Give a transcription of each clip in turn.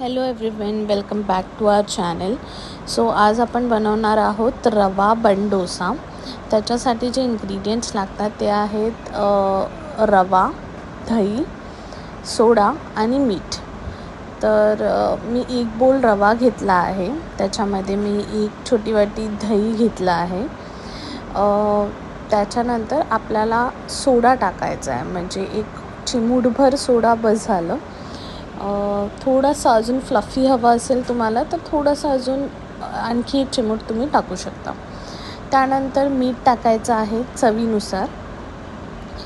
Hello everyone welcome back to our channel so आज आपण बनवणार आहोत रवा बन डोसा त्याच्यासाठी जे इन्ग्रेडियंट्स लागतात ते आहेत रवा दही सोडा आणि मीठ. तर मी एक बोल रवा घेतला आहे. त्याच्यामध्ये मी एक छोटी वाटी दही घेतलं आहे. त्याच्यानंतर आपल्याला सोडा टाकायचा आहे. म्हणजे एक चिमूटभर सोडा बस झालं. थोडंसं अजून फ्लफी हवं असेल तुम्हाला तर थोडंसं अजून आणखी एक चिमूट तुम्ही टाकू शकता. त्यानंतर मीठ टाकायचं आहे चवीनुसार.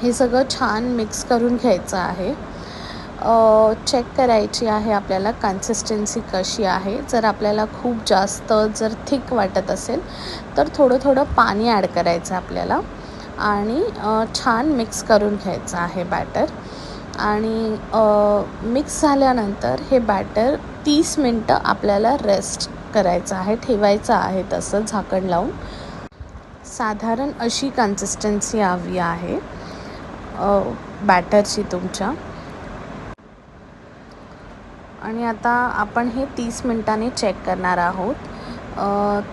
हे सगळं छान मिक्स करून घ्यायचं आहे. चेक करायची आहे आपल्याला कन्सिस्टन्सी कशी आहे. जर आपल्याला खूप जास्त जर थिक वाटत असेल तर थोडं थोडं पाणी ॲड करायचं आपल्याला. आणि छान मिक्स करून घ्यायचं आहे बॅटर आणि मिक्स झाल्यानंतर हे बॅटर तीस मिनटं आपल्याला रेस्ट करायचं आहे ठेवायचं आहे तसं झाकण लावून. साधारण अशी कन्सिस्टन्सी हवी आहे बॅटरची तुमच्या. आणि आता आपण हे तीस मिनटाने चेक करणार आहोत.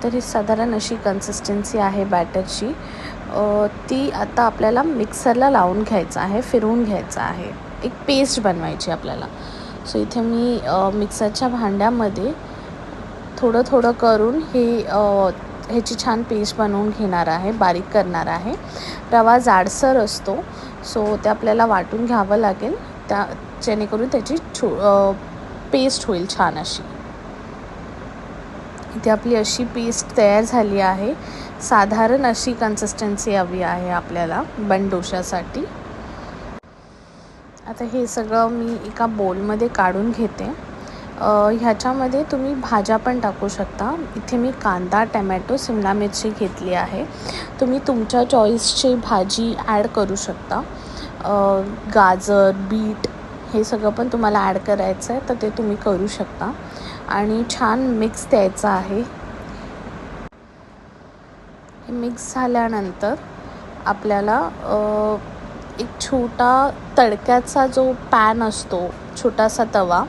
तरी साधारण अशी कन्सिस्टन्सी आहे बॅटरची ती आता आपल्याला मिक्सरला लावून घ्यायचं आहे फिरवून घ्यायचं आहे. एक पेस्ट बनवायची आपल्याला. सो इथे मी मिक्सरच्या भांड्यामध्ये थोडं थोडं करून हे ह्याची छान पेस्ट बनवून घेणार आहे बारीक करणार आहे. रवा जाडसर असतो सो ते आपल्याला वाटून घ्यावं लागेल. त्या जेणेकरून त्याची छो पेस्ट होईल छान अशी. इथे आपली अशी पेस्ट तयार झाली आहे. साधारण अशी कन्सिस्टन्सी हवी आहे आपल्याला बन डोशासाठी आता हे सगळं मी एका बोलमध्ये काढून घेते. ह्याच्यामध्ये तुम्ही भाज्या पण टाकू शकता. इथे मी कांदा टमॅटो शिमला मिरची घेतली आहे. तुम्ही तुमच्या चॉईसची भाजी ॲड करू शकता. गाजर बीट हे सगळं पण तुम्हाला ॲड करायचं आहे तर ते तुम्ही करू शकता. आणि छान मिक्स द्यायचं आहे. मिक्स झाल्यानंतर आपल्याला एक छोटा तडक्याचा जो पॅन असतो छोटासा तवा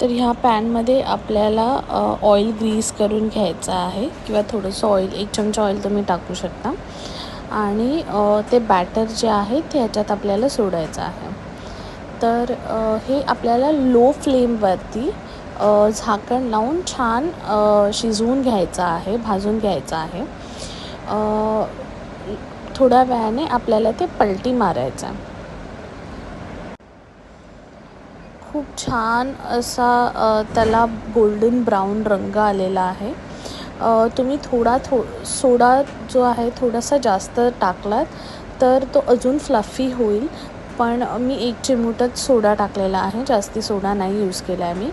तर ह्या पॅनमध्ये आपल्याला ऑइल ग्रीस करून घ्यायचं आहे किंवा थोडंसं ऑइल एक चमचा ऑइल तुम्ही टाकू शकता. आणि ते बॅटर जे आहे ते ह्याच्यात आपल्याला सोडायचं आहे. तर हे आपल्याला लो फ्लेमवरती झाकण लावून छान शिजवून घ्यायचं आहे भाजून घ्यायचं आहे. थोड्या वेळाने आपल्याला ते पलटी मारायचं. आहे खूप छान असा त्याला गोल्डन ब्राऊन रंग आलेला आहे. तुम्ही थोडा थो सोडा जो आहे थोडासा जास्त टाकलात तर तो अजून फ्लफी होईल. पण मी एक चिमूटच सोडा टाकलेला आहे जास्ती सोडा नाही यूज केला आहे मी.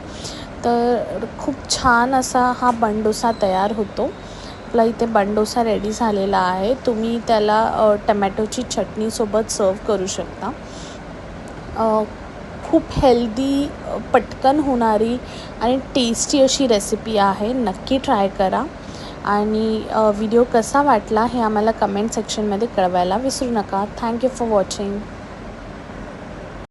तर खूप छान असा हा बंडोसा तयार होतो. आपला इथे बंडोसा रेडी झालेला आहे. तुम्ही त्याला टमॅटोची चटणीसोबत सर्व करू शकता. खूप हेल्दी पटकन होणारी आणि टेस्टी अशी रेसिपी आहे. नक्की ट्राय करा. आणि व्हिडिओ कसा वाटला हे आम्हाला कमेंट सेक्शनमध्ये कळवायला विसरू नका. Thank you for watching